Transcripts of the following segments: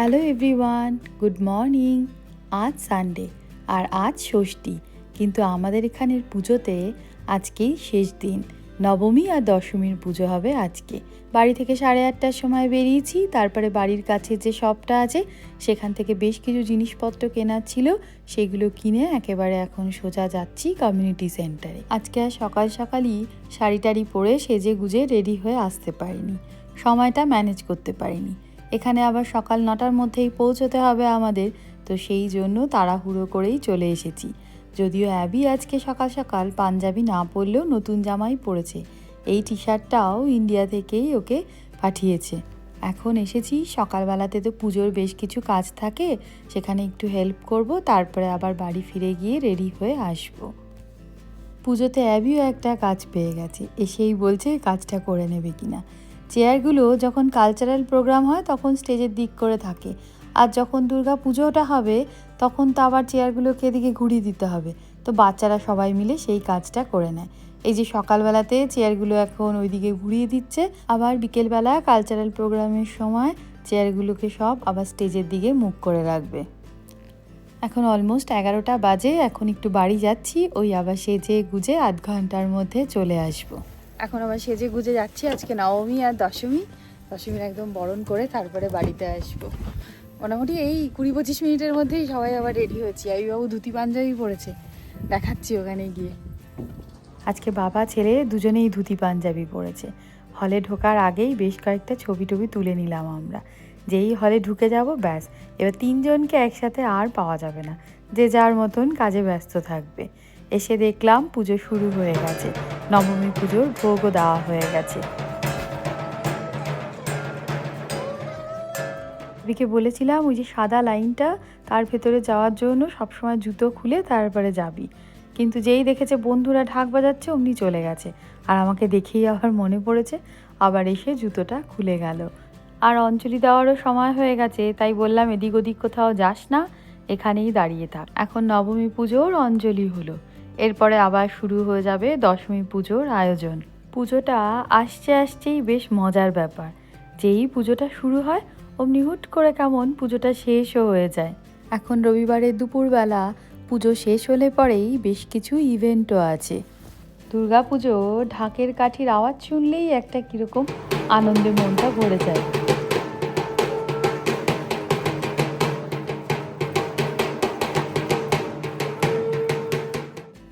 Hello everyone, good morning. আজ Sunday আর আজ ষষ্ঠী, কিন্তু আমাদের এখানের পুজোতে আজকেই শেষ দিন। নবমী আর দশমীর পুজো হবে আজকে। বাড়ি থেকে সাড়ে আটটার সময় বেরিয়েছি, তারপরে বাড়ির কাছে যে শপটা আছে, সেখান থেকে বেশ কিছু জিনিসপত্র কেনার ছিল, সেগুলো কিনে একেবারে এখন সোজা যাচ্ছি কমিউনিটি সেন্টারে আজকে আর সকাল সকালই শাড়ি টাড়ি পরে সেজে গুজে রেডি হয়ে আসতে পারিনি। সময়টা ম্যানেজ করতে পারিনি। এখানে আবার সকাল নটার মধ্যেই পৌঁছতে হবে আমাদের, তো সেই জন্য তাড়াহুড়ো করেই চলে এসেছি। যদিও অ্যাবি আজকে সকাল সকাল পাঞ্জাবি না পরলেও নতুন জামাই পরেছে। এই টি শার্টটাও ইন্ডিয়া থেকেই ওকে পাঠিয়েছে। এখন এসেছি, সকালবেলাতে তো পুজোর বেশ কিছু কাজ থাকে, সেখানে একটু হেল্প করব, তারপরে আবার বাড়ি ফিরে গিয়ে রেডি হয়ে আসব। পুজোতে অ্যাবিও একটা কাজ পেয়ে গেছে, এসেই বলছে কাজটা করে নেবে কিনা। চেয়ারগুলো যখন কালচারাল প্রোগ্রাম হয়, তখন স্টেজের দিক করে থাকে। আর যখন দুর্গা পুজোটা হবে, তখন তো আবার চেয়ারগুলোকে এদিকে ঘুরিয়ে দিতে হবে। তো বাচ্চারা সবাই মিলে সেই কাজটা করে নেয়। এই যে সকালবেলাতে চেয়ারগুলো এখন ওইদিকে ঘুরিয়ে দিচ্ছে, আবার বিকেলবেলা কালচারাল প্রোগ্রামের সময় চেয়ারগুলোকে সব আবার স্টেজের দিকে মুখ করে রাখবে। এখন অলমোস্ট এগারোটা বাজে, এখন একটু বাড়ি যাচ্ছি, ওই আবার সেজে গুজে আধ ঘণ্টার মধ্যে চলে আসব। এখন আবার সেজে গুজে যাচ্ছি। আজকে নবমী আর দশমী। দশমীর একদম বরণ করে তারপরে বাড়িতে আসব। মোটামুটি এই কুড়ি পঁচিশ মিনিটের মধ্যেই সবাই আবার রেডি হয়েছি। বাবু ধুতি পাঞ্জাবি পরেছে। দেখাচ্ছি ওখানে গিয়ে। আজকে বাবা, ছেলে দুজনেই ধুতি পাঞ্জাবি পরেছে। হলে ঢোকার আগেই বেশ কয়েকটা ছবি টবি তুলে নিলাম আমরা। যেই হলে ঢুকে যাব, ব্যাস। এবার তিনজনকে একসাথে আর পাওয়া যাবে না। যে যার মতন কাজে ব্যস্ত থাকবে। এসে দেখলাম পুজো শুরু হয়ে গেছে। নবমী পুজোর ভোগও দেওয়া হয়ে গেছে। বিকে বলেছিলাম, ওই যে সাদা লাইনটা, তার ভেতরে যাওয়ার জন্য সবসময় জুতো খুলে তারপরে যাবি। কিন্তু যেই দেখেছে বন্ধুরা ঢাক বাজাচ্ছে, অমনি চলে গেছে। আর আমাকে দেখেই আবার মনে পড়েছে, আবার এসে জুতোটা খুলে গেল। আর অঞ্জলি দেওয়ারও সময় হয়ে গেছে, তাই বললাম, এদিক ওদিক কোথাও যাস না, এখানেই দাঁড়িয়ে থাক। এখন নবমী পুজোর অঞ্জলি হলো। এরপরে আবার শুরু হয়ে যাবে দশমী পুজোর আয়োজন। পুজোটা আসছে আসছেই বেশ মজার ব্যাপার। যেই পুজোটা শুরু হয়, অমনি হুট করে কেমন পুজোটা শেষও হয়ে যায়। এখন রবিবারের দুপুরবেলা পুজো শেষ হলে পরেই বেশ কিছু ইভেন্টও আছে। পুজো ঢাকের কাঠির আওয়াজ শুনলেই একটা কীরকম আনন্দে মনটা ভরে যায়।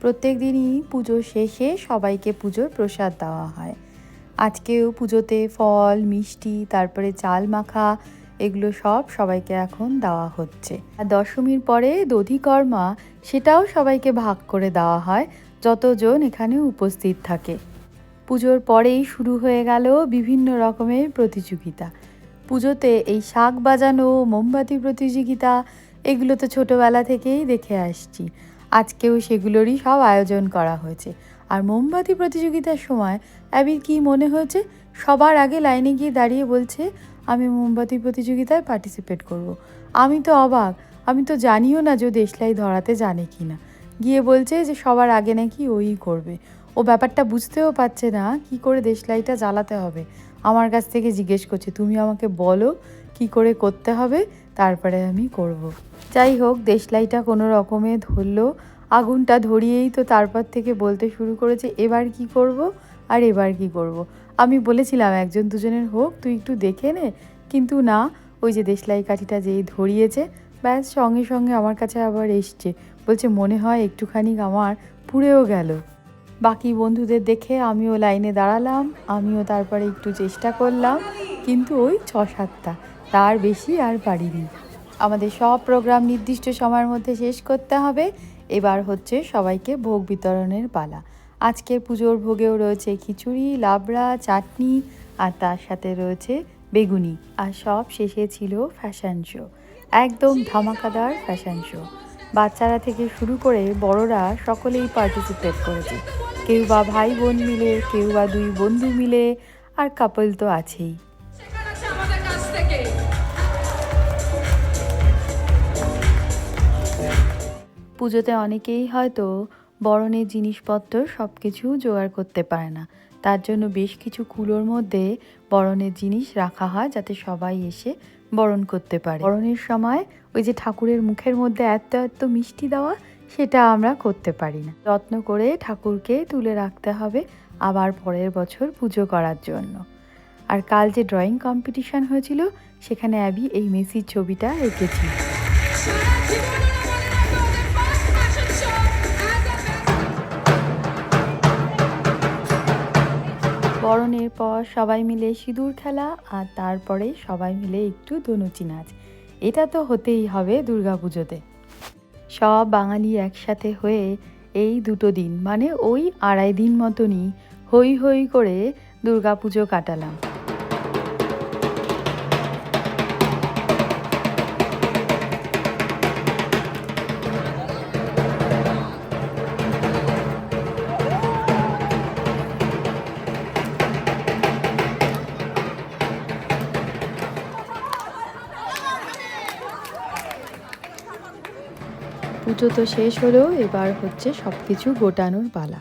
প্রত্যেক দিনই পুজো শেষে সবাইকে পুজোর প্রসাদ দেওয়া হয়। আজকেও পুজোতে ফল, মিষ্টি, তারপরে চাল মাখা, এগুলো সব সবাইকে এখন দেওয়া হচ্ছে। আর দশমীর পরে দধিকর্মা সেটাও সবাইকে ভাগ করে দেওয়া হয়, যতজন এখানে উপস্থিত থাকে। পুজোর পরেই শুরু হয়ে গেল বিভিন্ন রকমের প্রতিযোগিতা। পুজোতে এই শাক বাজানো, মোমবাতি প্রতিযোগিতা, এগুলো তো ছোটোবেলা থেকেই দেখে আসছি। আজকেও সেগুলোরই সব আয়োজন করা হয়েছে। আর মোমবাতি প্রতিযোগিতার সময় অ্যাবির কি মনে হয়েছে? সবার আগে লাইনে গিয়ে দাঁড়িয়ে বলছে, আমি মোমবাতি প্রতিযোগিতায় পার্টিসিপেট করব। আমি তো অবাক, আমি তো জানিও না যে দেশলাই ধরাতে জানে কি না গিয়ে বলছে যে সবার আগে নাকি ওই করবে। ও ব্যাপারটা বুঝতেও পারছে না, কি করে দেশলাইটা জ্বালাতে হবে? আমার কাছ থেকে জিজ্ঞেস করছে, তুমি আমাকে বলো কি করে করতে হবে? তারপরে আমি করব। যাই হোক, দেশলাইটা কোনো রকমে ধরলো। আগুনটা ধরিয়েই তো তারপর থেকে বলতে শুরু করেছে, এবার কি করব আর এবার কি করব। আমি বলেছিলাম, একজন দুজনের হোক, তুই একটু দেখে নে। কিন্তু না, ওই যে দেশলাই কাঠিটা যেই ধরিয়েছে, ব্যাস সঙ্গে সঙ্গে আমার কাছে আবার এসছে। বলছে, মনে হয় একটুখানি আমার পুড়েও গেল। বাকি বন্ধুদের দেখে আমিও লাইনে দাঁড়ালাম, আমিও তারপরে একটু চেষ্টা করলাম, কিন্তু ওই ছ সাতটা তার বেশি আর পারিনি। আমাদের সব প্রোগ্রাম নির্দিষ্ট সময়ের মধ্যে শেষ করতে হবে। এবার হচ্ছে সবাইকে ভোগ বিতরণের পালা। আজকের পুজোর ভোগেও রয়েছে খিচুড়ি, লাবড়া, চাটনি আর তার সাথে রয়েছে বেগুনি। আর সব শেষে ছিল ফ্যাশন শো একদম ধামাকাদার ফ্যাশন শো বাচ্চারা থেকে শুরু করে বড়রা সকলেই পার্টিসিপেট করেছে। কেউ বা ভাই বোন মিলে, কেউ বা দুই বন্ধু মিলে, আর কাপল তো আছেই। পুজোতে অনেকেই হয়তো বরণের জিনিসপত্র সব কিছু জোগাড় করতে পারে না। তার জন্য বেশ কিছু কুলোর মধ্যে বরণের জিনিস রাখা হয় যাতে সবাই এসে বরণ করতে পারে। বরণের সময় ওই যে ঠাকুরের মুখের মধ্যে এত এত মিষ্টি দেওয়া, সেটা আমরা করতে পারি না। যত্ন করে ঠাকুরকে তুলে রাখতে হবে আবার পরের বছর পুজো করার জন্য। আর কাল যে ড্রয়িং কম্পিটিশন হয়েছিল, সেখানে অ্যাবি এই মেসির ছবিটা এঁকেছিল। বরণের পর সবাই মিলে সিঁদুর খেলা আর তারপরে সবাই মিলে একটু ধনুচি নাচ। এটা তো হতেই হবে দুর্গাপুজোতে। সব বাঙালি একসাথে হয়ে এই দুটো দিন মানে ওই আড়াই দিন মতনই হই হই করে দুর্গাপুজো কাটালাম। পুজো তো শেষ হলো এবার হচ্ছে সব কিছু গোটানোর পালা।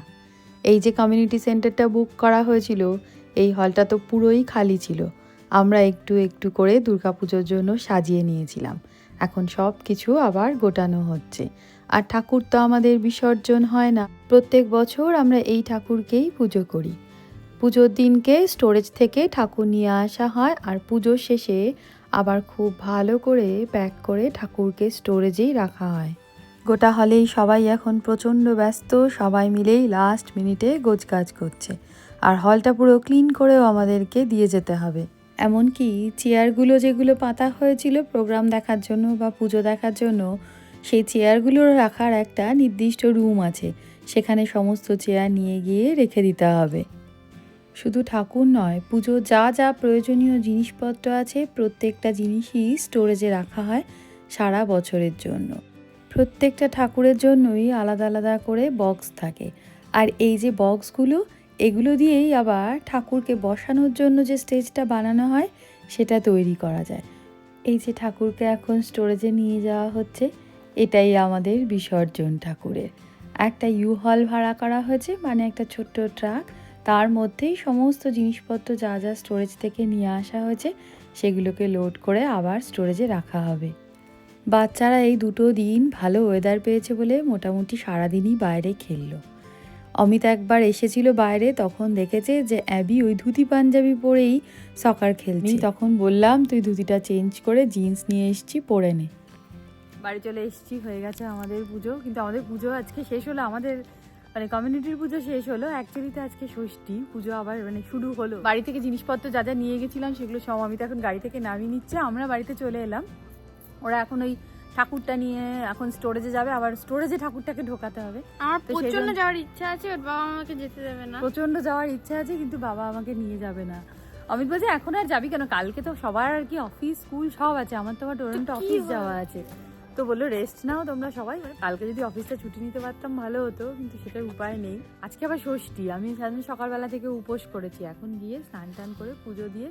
এই যে কমিউনিটি সেন্টারটা বুক করা হয়েছিল, এই হলটা তো পুরোই খালি ছিল। আমরা একটু একটু করে দুর্গাপুজোর জন্য সাজিয়ে নিয়েছিলাম। এখন সব কিছু আবার গোটানো হচ্ছে। আর ঠাকুর তো আমাদের বিসর্জন হয় না। প্রত্যেক বছর আমরা এই ঠাকুরকেই পুজো করি। পুজোর দিনকে স্টোরেজ থেকে ঠাকুর নিয়ে আসা হয় আর পুজোর শেষে আবার খুব ভালো করে প্যাক করে ঠাকুরকে স্টোরেজেই রাখা হয়। গোটা হলেই সবাই এখন প্রচণ্ড ব্যস্ত, সবাই মিলেই লাস্ট মিনিটে গোছগাছ করছে। আর হলটা পুরো ক্লিন করেও আমাদেরকে দিয়ে যেতে হবে। এমনকি চেয়ারগুলো যেগুলো পাতা হয়েছিল প্রোগ্রাম দেখার জন্য বা পুজো দেখার জন্য, সেই চেয়ারগুলো রাখার একটা নির্দিষ্ট রুম আছে। সেখানে সমস্ত চেয়ার নিয়ে গিয়ে রেখে দিতে হবে। শুধু ঠাকুর নয়, পুজো যা যা প্রয়োজনীয় জিনিসপত্র আছে প্রত্যেকটা জিনিসই স্টোরেজে রাখা হয় সারা বছরের জন্য। প্রত্যেকটা ঠাকুরের জন্যই আলাদা আলাদা করে বক্স থাকে। আর এই যে বক্সগুলো এগুলো দিয়েই আবার ঠাকুরকে বসানোর জন্য যে স্টেজটা বানানো হয়, সেটা তৈরি করা যায়। এই যে ঠাকুরকে এখন স্টোরেজে নিয়ে যাওয়া হচ্ছে, এটাই আমাদের বিসর্জন ঠাকুরের। একটা ইউ হল ভাড়া করা হয়েছে মানে একটা ছোট্ট ট্রাক তার মধ্যেই সমস্ত জিনিসপত্র যা যা স্টোরেজ থেকে নিয়ে আসা হয়েছে, সেগুলোকে লোড করে আবার স্টোরেজে রাখা হবে। বাচ্চারা এই দুটো দিন ভালো ওয়েদার পেয়েছে বলে মোটামুটি সারাদিনই বাইরে খেললো। অমিত একবার এসেছিল বাইরে তখন দেখেছে যে অ্যাবি ওই ধুতি পাঞ্জাবি পরেই সকার খেলছে। তখন বললাম তুই ধুতিটা চেঞ্জ করে জিন্স নিয়ে এসছি পরে নে। বাড়ি চলে এসেছি হয়ে গেছে আমাদের পুজো। কিন্তু আমাদের পুজো আজকে শেষ হলো আমাদের মানে কমিউনিটির পুজো শেষ হলো। অ্যাকচুয়ালি তো আজকে ষষ্ঠী পুজো আবার মানে শুরু হলো। বাড়ি থেকে জিনিসপত্র যা যা নিয়ে গেছিলাম সেগুলো সব অমিত এখন গাড়ি থেকে নামিয়ে নিচ্ছে। আমরা বাড়িতে চলে এলাম। ওরা এখন ওই ঠাকুরটা নিয়ে এখন স্টোরেজে যাবে আবার স্টোরেজে ঠাকুরটাকে ঢোকাতে হবে। আমার প্রচণ্ড যাওয়ার ইচ্ছা আছে ওর বাবা আমাকে যেতে দেবে না। প্রচণ্ড যাওয়ার ইচ্ছা আছে কিন্তু বাবা আমাকে নিয়ে যাবে না। অমিত বলছে এখন আর যাবি কেন? কালকে তো সবার আর কি অফিস স্কুল সব আছে। আমার তো আবার টরেন্টো অফিস যাওয়া আছে। তো বলল রেস্ট নাও তোমরা সবাই। কালকে যদি অফিসটা ছুটি নিতে পারতাম ভালো হতো কিন্তু সেটার উপায় নেই। আজকে আবার ষষ্ঠী। আমি সারাদিন সকালবেলা থেকে উপোস করেছি। এখন গিয়ে স্নান টান করে পুজো দিয়ে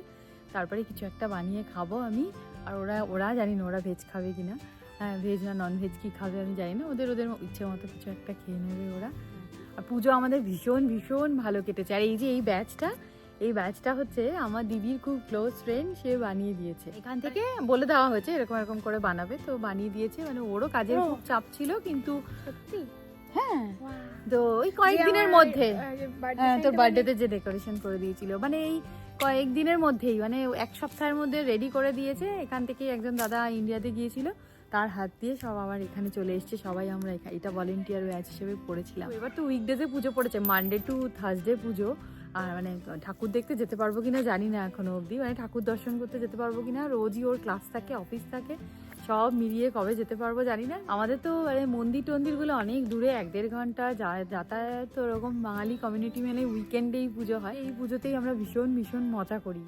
তারপরে কিছু একটা বানিয়ে খাব আমি। আর ওরা ওরা জানি না ওরা ভেজ খাবে হ্যাঁ ভেজ না নন ভেজ কি খাবে আমি জানি না। ওদের ওদের ইচ্ছে মতো কিছু একটা খেয়ে নেবে ওরা। আর পুজো আমাদের ভীষণ ভীষণ ভালো কেটেছে। আর এই যে এই ব্যাচটা এই ব্যাচটা হচ্ছে আমার দিদির খুব ক্লোজ ফ্রেন্ড সে বানিয়ে দিয়েছে। এখান থেকে বলে দেওয়া হয়েছে এরকম এরকম করে বানাবে। তো বানিয়ে দিয়েছে মানে ওরও কাজের খুব চাপ ছিল কিন্তু হ্যাঁ। তো ওই কয়েকদিনের মধ্যে। হ্যাঁ তোর বার্থডেতে যে ডেকোরেশন করে দিয়েছিল। মানে এই কয়েকদিনের মধ্যেই মানে এক সপ্তাহের মধ্যে রেডি করে দিয়েছে। এখান থেকে একজন দাদা ইন্ডিয়াতে গিয়েছিল। তার হাত দিয়ে সব আমার এখানে চলে এসছে। সবাই আমরা এটা ভলেন্টিয়ার ব্যাচ হিসেবে পড়েছিলাম। এবার তো উইকডেজে পুজো পড়েছে। মানডে টু থার্সডে পুজো। আর মানে ঠাকুর দেখতে যেতে পারব কিনা জানি না এখনও অবধি। মানে ঠাকুর দর্শন করতে যেতে পারব কিনা। রোজই ওর ক্লাস থাকে অফিস থাকে। সব মিলিয়ে কবে যেতে পারব জানি না। আমাদের তো মানে মন্দির টন্দিরগুলো অনেক দূরে, এক দেড় ঘণ্টা যাতায়াত ওরকম বাঙালি কমিউনিটি মেনে উইকেন্ডেই পুজো হয়। এই পুজোতেই আমরা ভীষণ ভীষণ মজা করি।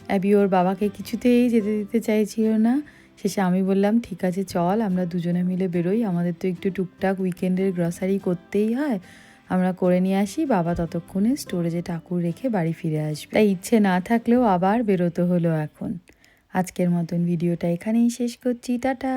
অ্যাবি ওর বাবাকে কিছুতেই যেতে দিতে চাইছিল না। শেষে আমি বললাম, ঠিক আছে, চল, আমরা দুজনে মিলে বেরোই। আমাদের তো একটু টুকটাক উইকেন্ডের গ্রসারি করতেই হয়। আমরা করে নিয়ে আসি, বাবা ততক্ষণে স্টোরেজে ঠাকুর রেখে বাড়ি ফিরে আসবে। তাই ইচ্ছে না থাকলেও আবার বেরোতে হলো এখন। আজকের মতন ভিডিওটা এখানেই শেষ করছি টাটা।